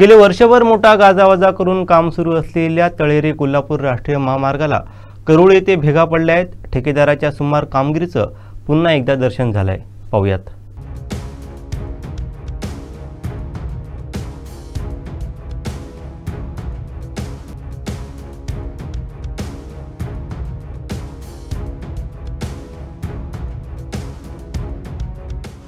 गेले वर्षभर मोठा गाजावाजा करून काम सुरू असलेल्या तळेरे कोल्हापूर राष्ट्रीय महामार्गाला करोळ येथे भेगा पडल्या आहेत. ठेकेदाराच्या सुमार कामगिरीचं पुन्हा एकदा दर्शन झालंय. पाहूयात.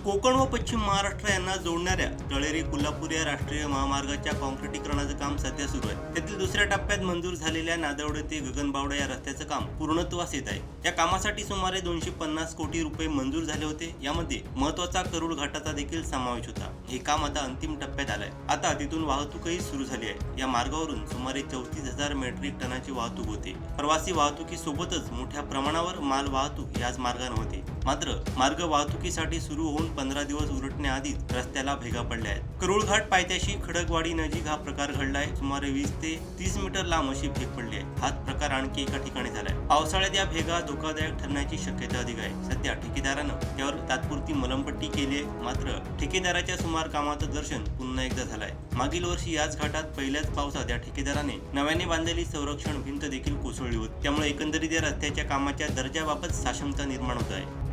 कोकण व पश्चिम महाराष्ट्र यांना जोडणाऱ्या तळेरी कोल्हापूर या राष्ट्रीय महामार्गाच्या काँक्रिटीकरणाचं काम सध्या सुरू आहे. त्यातील दुसऱ्या टप्प्यात मंजूर झालेल्या नादवडे ते गगनबावडा या रस्त्याचं काम पूर्णत्वास येत आहे. या कामासाठी सुमारे दोनशे पन्नास कोटी रुपये मंजूर झाले होते. यामध्ये महत्त्वाचा करुळ घाटाचा देखील समावेश होता. हे काम आता अंतिम टप्प्यात आलंय. आता तिथून वाहतूकही सुरू झाली आहे. या मार्गावरून सुमारे चौतीस हजार मेट्रिक टनाची वाहतूक होते. प्रवासी वाहतुकीसोबतच मोठ्या प्रमाणावर माल वाहतूक याच मार्गाने होते. मात्र मार्ग वाहतुकीसाठी सुरू होऊन पंधरा दिवस उलटण्याआधीच रस्त्याला भेगा पडल्या आहेत. करुळघाट पायथ्याशी खडकवाडी नजीक हा प्रकार घडलाय. सुमारे वीस ते तीस मीटर लांब अशी भेग पडली आहे. हाच प्रकार आणखी एका ठिकाणी झालाय. पावसाळ्यात या भेगा धोकादायक ठरण्याची शक्यता अधिक आहे. सध्या ठेकेदारानं त्यावर तात्पुरती मलमपट्टी केली आहे. मात्र ठेकेदाराच्या सुमार कामाचं दर्शन पुन्हा एकदा झालंय. मागील वर्षी याच घाटात पहिल्याच पावसात या ठेकेदाराने नव्याने बांधलेली संरक्षण भिंत देखील कोसळली होती. त्यामुळे एकंदरीत या रस्त्याच्या कामाच्या दर्जाबाबत साशंकता निर्माण होत आहे.